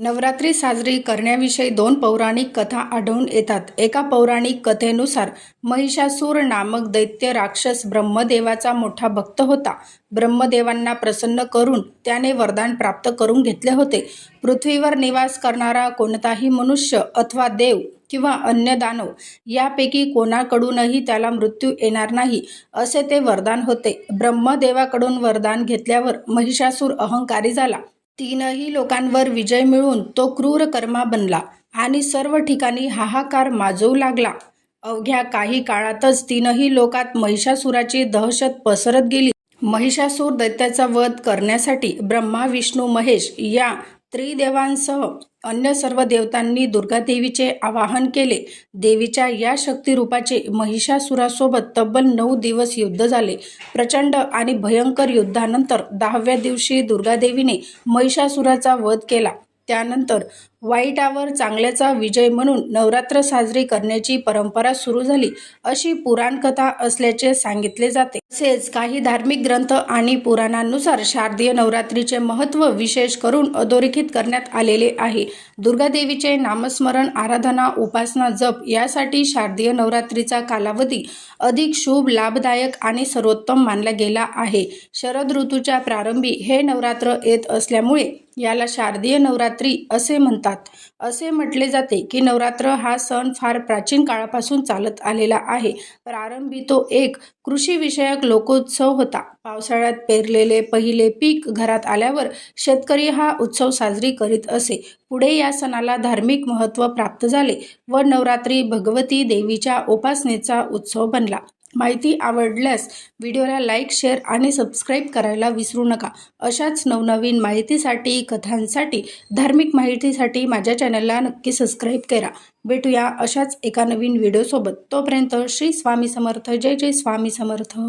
नवरात्री साजरी करण्याविषयी दोन पौराणिक कथा आढळून येतात. एका पौराणिक कथेनुसार महिषासूर नामक दैत्य राक्षस ब्रह्मदेवाचा मोठा भक्त होता. ब्रह्मदेवांना प्रसन्न करून त्याने वरदान प्राप्त करून घेतले होते. पृथ्वीवर निवास करणारा कोणताही मनुष्य अथवा देव किंवा अन्य दानव यापैकी कोणाकडूनही त्याला मृत्यू येणार नाही असे ते वरदान होते. ब्रह्मदेवाकडून वरदान घेतल्यावर महिषासूर अहंकारी झाला. तीनही लोकांवर विजय मिळवून तो क्रूर कर्मा बनला आणि सर्व ठिकाणी हाहाकार माजवू लागला. अवघ्या काही काळातच तीनही लोकात महिषासुराची दहशत पसरत गेली. महिषासूर दैत्याचा वध करण्यासाठी ब्रह्मा विष्णू महेश या त्रिदेवांसह अन्य सर्व देवतांनी दुर्गादेवीचे आवाहन केले. देवीच्या या शक्तिरूपाचे महिषासुरासोबत तब्बल नऊ दिवस युद्ध झाले. प्रचंड आणि भयंकर युद्धानंतर दहाव्या दिवशी दुर्गादेवीने महिषासुराचा वध केला. त्यानंतर वाईटावर चांगल्याचा विजय म्हणून नवरात्र साजरी करण्याची परंपरा सुरू झाली अशी पुराणकथा असल्याचे सांगितले जाते. तसेच काही धार्मिक ग्रंथ आणि पुराणांनुसार शारदीय नवरात्रीचे महत्त्व विशेष करून अधोरेखित करण्यात आलेले आहे. दुर्गादेवीचे नामस्मरण आराधना उपासना जप यासाठी शारदीय नवरात्रीचा कालावधी अधिक शुभ लाभदायक आणि सर्वोत्तम मानला गेला आहे. शरद ऋतूच्या प्रारंभी हे नवरात्र येत असल्यामुळे याला शारदीय नवरात्री असे म्हणतात. असे म्हटले जाते की नवरात्र हा सण फार प्राचीन काळापासून चालत आलेला आहे. प्रारंभी तो एक कृषीविषयक लोकोत्सव होता. पावसाळ्यात पेरलेले पहिले पीक घरात आल्यावर शेतकरी हा उत्सव साजरी करीत असे. पुढे या सणाला धार्मिक महत्त्व प्राप्त झाले व नवरात्री भगवती देवीच्या उपासनेचा उत्सव बनला. माहिती आवडल्यास व्हिडिओला लाईक शेअर आणि सबस्क्राईब करायला विसरू नका. अशाच नवनवीन माहितीसाठी कथांसाठी धार्मिक माहितीसाठी माझ्या चॅनलला नक्की सबस्क्राईब करा. भेटूया अशाच एका नवीन व्हिडिओसोबत. तोपर्यंत श्री स्वामी समर्थ. जय जय स्वामी समर्थ.